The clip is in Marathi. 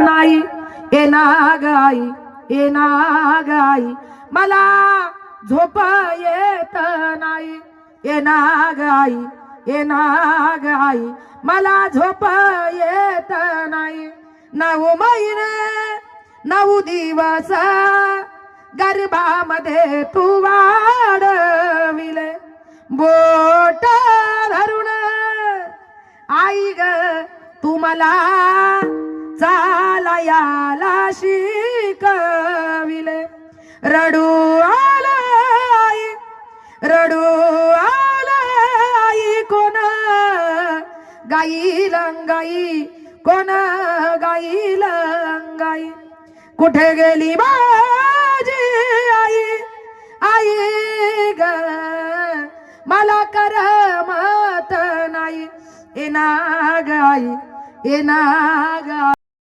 नाही ए नागाई ए नागाई मला झोप येत नाही. ए नागाई ए नागाई मला झोप येत नाही. नऊ महिने नऊ दिवस गर्भामध्ये तू वाढविले. बोट धरून आई ग तू मला चा चालायाला शिकविले रडू आलाई रडू आलाई कोण? गाईल लंगाई कोण? गाईल लंगाई. कुठे गेली माझी आई? आई ग मला करमत नाही. येना गाई येना गाई